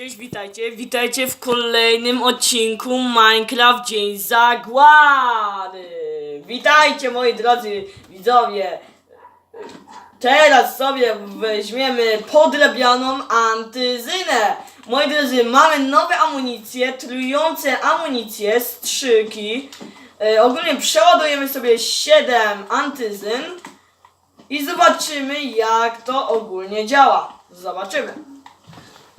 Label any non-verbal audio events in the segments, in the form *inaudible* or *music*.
Cześć, witajcie, witajcie w kolejnym odcinku Minecraft Dzień Zagłady. Witajcie moi drodzy widzowie. Teraz sobie weźmiemy podrabianą antyzynę. Moi drodzy, mamy nowe amunicje, trujące amunicje, strzyki. E, ogólnie przeładujemy sobie 7 antyzyn i zobaczymy jak to ogólnie działa. Zobaczymy.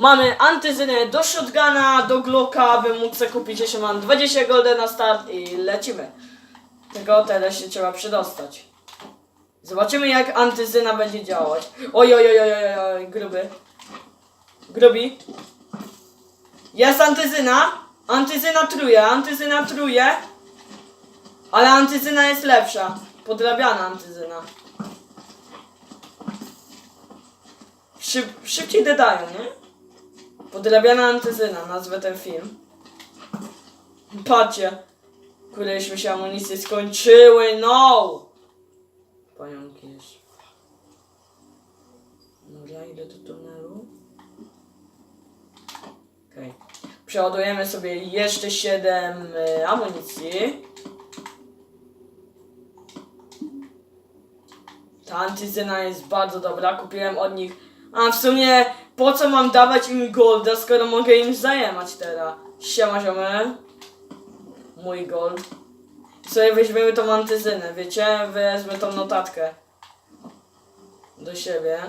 Mamy antyzynę do shotguna, do glocka, mógł sobie kupić jeszcze mam 20 golden na start i lecimy. Tylko teraz się trzeba przedostać. Zobaczymy jak antyzyna będzie działać. Oj, oj, oj, oj, oj, oj gruby. Grubi. Jest antyzyna. Antyzyna truje, antyzyna truje. Ale antyzyna jest lepsza. Podrabiana antyzyna. Szyb, szybciej dodają, nie? Podrabiana antyzyna, nazwę ten film. Patrzcie, któreśmy się amunicje skończyły, no! Pająki jeszcze. Dobra, idę do tunelu. Okej. Przeładujemy sobie jeszcze 7 y, amunicji. Ta antyzyna jest bardzo dobra, kupiłem od nich. A w sumie po co mam dawać im golda, skoro mogę im zajemać teraz? Siema ziomy. Mój gold. Sobie weźmiemy tą antyzynę, wiecie? Wezmę tą notatkę. Do siebie.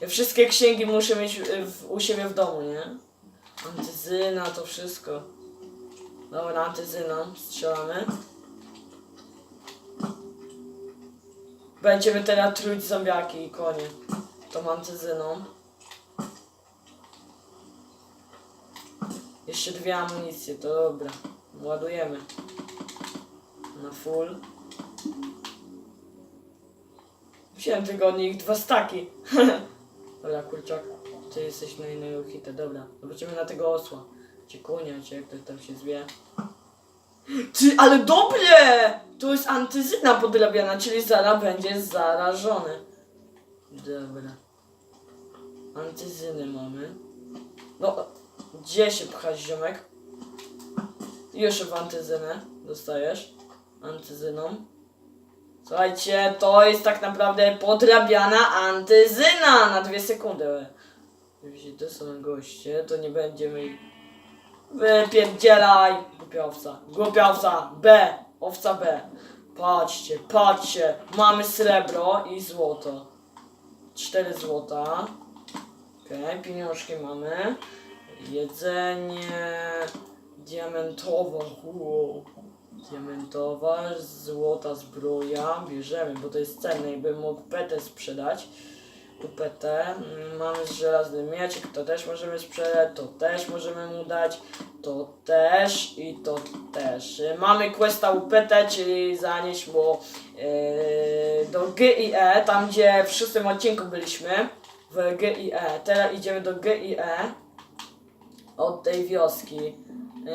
Ja wszystkie księgi muszę mieć y, w, u siebie w domu, nie? Antyzyna, to wszystko. Dobra, antyzyną strzelamy. Będziemy teraz truć zombiaki i konie. Tą antyzyną. Jeszcze dwie amunicje, to dobra. Ładujemy. Na full. Wziąłem od nich dwa staki. *laughs* dobra, kurczak. Ty jesteś na innego hita, dobra. Zobaczymy na tego osła. Czy konia, czy jak to tam się zwie. Ty, ale dobre! To jest antyzyna podrabiana, czyli zaraz będzie zarażony. Dobra. Antyzyny mamy. No, gdzie się pchasz, ziomek? Już w antyzynę dostajesz. Antyzyną. Słuchajcie, to jest tak naprawdę podrabiana antyzyna na dwie sekundy. Jeśli to są goście, to nie będziemy. Wypierdzielaj! Głupia owca. Głupia owca. B. Owca B. Patrzcie, patrzcie. Mamy srebro i złoto. 4 złota. Okej, pieniążki mamy. Jedzenie. Diamentowa. Wow. Diamentowa, złota zbroja. Bierzemy, bo to jest cenne i bym mógł petę sprzedać. Tu petę. Mm, Mamy żelazny mieczek, to też możemy sprzedać, to też możemy mu dać. To też i to też. Y, Mamy questa UPT, czyli zanieść mu yy, do GIE, tam gdzie w szóstym odcinku byliśmy. W GIE. Teraz idziemy do GIE. Od tej wioski.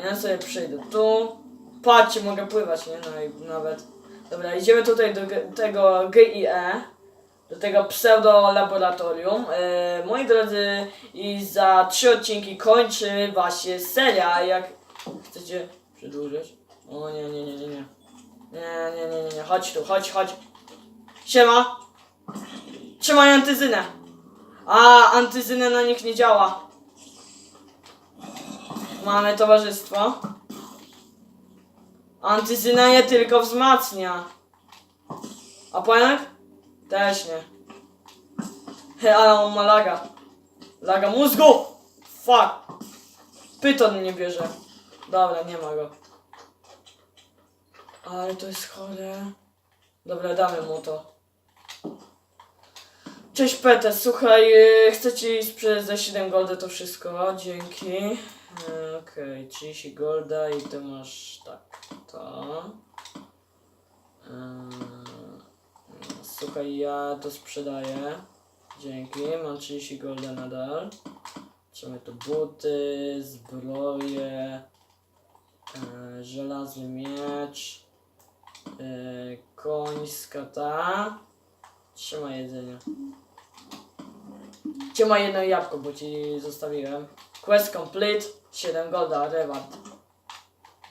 Ja sobie przyjdę tu. Patrzcie, mogę pływać, nie? No, nawet. Dobra, idziemy tutaj do tego GIE do tego pseudo laboratorium. E, moi drodzy, i za trzy odcinki kończy właśnie seria. Jak chcecie przedłużyć? O nie, nie, nie, nie, nie. Nie, nie, nie, nie, nie. Chodź tu, chodź, chodź. Siema. Trzymaj antyzynę. A, antyzyna na nich nie działa. Mamy towarzystwo. Antyzyna je tylko wzmacnia. A pająk? Też nie. He, ale on ma laga. Laga mózgu! Fuck! Pyton nie bierze. Dobra, nie ma go. Ale to jest chore. Dobra, damy mu to. Cześć Pete, słuchaj, yy, chcę ci sprzedać za 7 golda to wszystko, dzięki. Okej, 30 golda i to masz tak, to. Yy, Słuchaj, ja to sprzedaję. Dzięki, mam 30 golda nadal. Trzymaj tu buty, zbroje, e, żelazny miecz, e, koń z kata. Trzymaj jedzenie. Trzymaj jedno jabłko, bo ci zostawiłem. Quest complete. 7 golda, reward.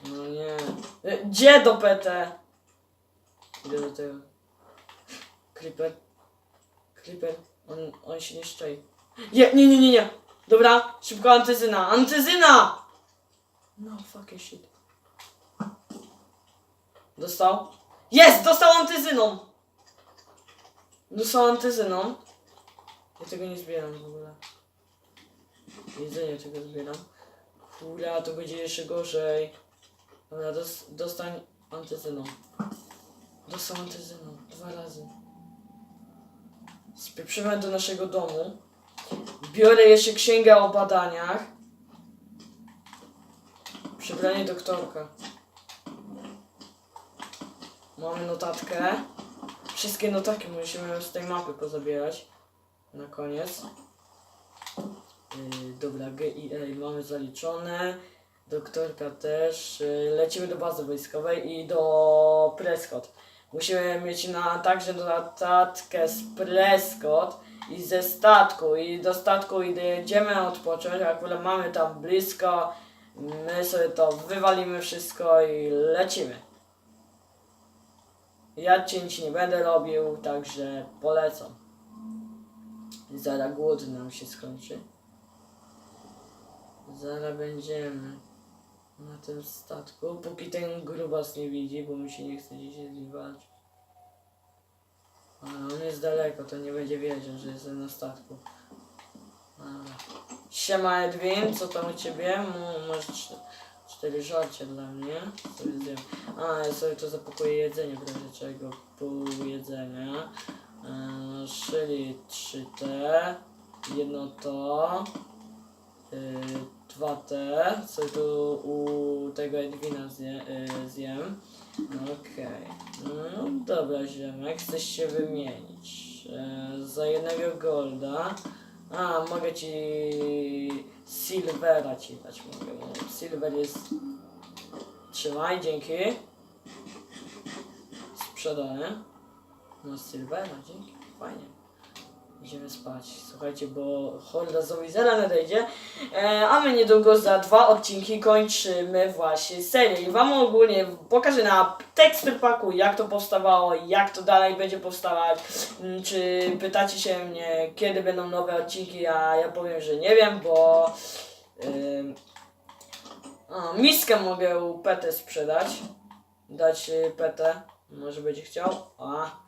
No nie. E, Gdzie do PT? Idę do tego. Creeper. Creeper. On, on się nie szczai. Nie, nie, nie, nie, nie. Dobra, szybko antyzyna. Antyzyna! No fucking shit. Dostał? Jest! Dostał antyzyną! Dostał antyzyną. Ja tego nie zbieram w ogóle. Jedzenie tego zbieram. Kura, to będzie jeszcze gorzej. Dobra, dos dostań antyzyną. Dostał antyzyną. Dwa razy. Spieprzymy do naszego domu. Biorę jeszcze księgę o badaniach. Przebranie doktorka. Mamy notatkę. Wszystkie notatki musimy z tej mapy pozabierać. Na koniec. Yy, dobra, G i A mamy zaliczone. Doktorka też. Yy, lecimy do bazy wojskowej i do Prescott. Musimy mieć na także notatkę z Prescott i ze statku. I do statku jedziemy odpocząć, akurat mamy tam blisko. My sobie to wywalimy wszystko i lecimy. Ja cięć nie będę robił, także polecam. Zaraz głód nam się skończy. Zaraz będziemy na tym statku, póki ten grubas nie widzi, bo mi się nie chce dzisiaj z nim. Ale on jest daleko, to nie będzie wiedział, że jestem na statku. Dobra. Siema Edwin, co tam u ciebie? Masz czte- cztery żarcia dla mnie. Sobie. A, ja sobie to zapakuję jedzenie, razie czego pół jedzenia. Czyli 3T, jedno to, yy, 2T, sobie tu u tego Edwina zje, yy, zjem. Okej, no dobra ziemek, chcesz się wymienić. Eee, za jednego golda. A, mogę ci Silvera ci dać, mogę. no, Silver jest... Trzymaj, dzięki. Sprzedane. No Silvera, dzięki, fajnie. Idziemy spać. Słuchajcie, bo horda zombie zaraz nadejdzie. E, a my niedługo za dwa odcinki kończymy właśnie serię. I wam ogólnie pokażę na tekstur paku, jak to powstawało, jak to dalej będzie powstawać. Mm, Czy pytacie się mnie, kiedy będą nowe odcinki, a ja powiem, że nie wiem, bo... Ym, a, miskę mogę u PT sprzedać. Dać y, PT. Może będzie chciał. A.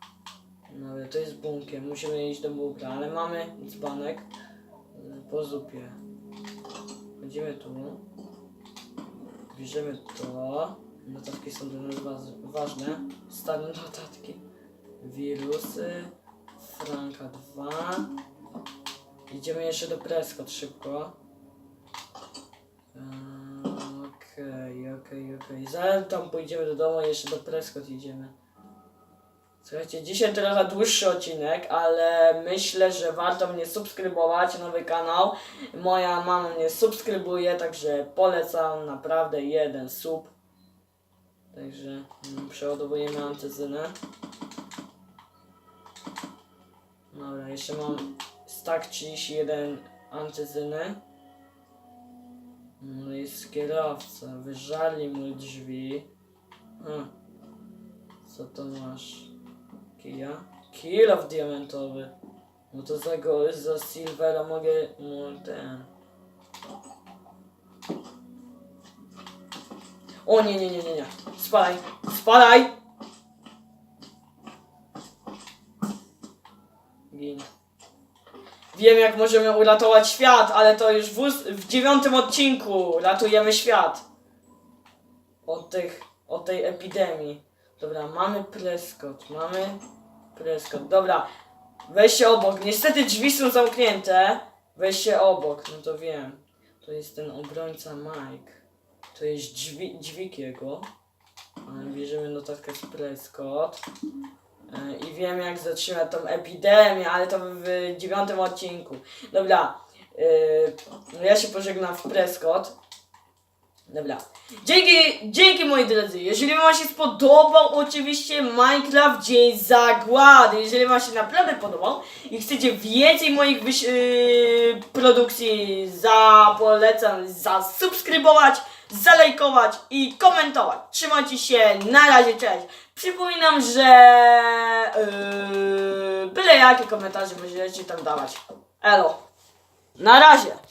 No ale to jest bunkier. Musimy iść do bunkra, ale mamy dzbanek y, po zupie. Chodzimy tu. Bierzemy to. Notatki są dla nas ważne. Stare notatki. Wirusy. Franka 2. Idziemy jeszcze do Prescott szybko. Eee, Okej, okej, okej. Zaraz tam pójdziemy do domu, jeszcze do Prescott idziemy. Słuchajcie, dzisiaj trochę dłuższy odcinek, ale myślę, że warto mnie subskrybować, nowy kanał. Moja mama mnie subskrybuje, także polecam naprawdę jeden sub. Także mm, przeładowujemy antyzynę. Dobra, jeszcze mam stack 31 antyzyny. No jest kierowca, wyżali mu drzwi. A, co to masz? Kija? Kilof diamentowy. No to za go, za Silvera mogę, no ten. O nie, nie, nie, nie, nie. Spadaj, spadaj! Gin. Wiem jak możemy uratować świat, ale to już w, w dziewiątym odcinku ratujemy świat. Od tych, od tej epidemii. Dobra, mamy Prescott, mamy Prescott. Dobra, weźcie obok. Niestety drzwi są zamknięte. Weźcie obok, no to wiem. To jest ten obrońca Mike. To jest dźwi, dźwig jego. Bierzemy notatkę z Prescott. E, I wiem jak zatrzymać tą epidemię, ale to w dziewiątym odcinku. Dobra, yy, ja się pożegnam w Prescott. Dobra. Dzięki, dzięki moi drodzy. Jeżeli wam się spodobał oczywiście Minecraft Dzień Zagłady, jeżeli wam się naprawdę podobał i chcecie więcej moich yy, produkcji, za polecam zasubskrybować, zalajkować i komentować. Trzymajcie się, na razie, cześć. Przypominam, że yy, byle jakie komentarze możecie tam dawać. Elo. Na razie.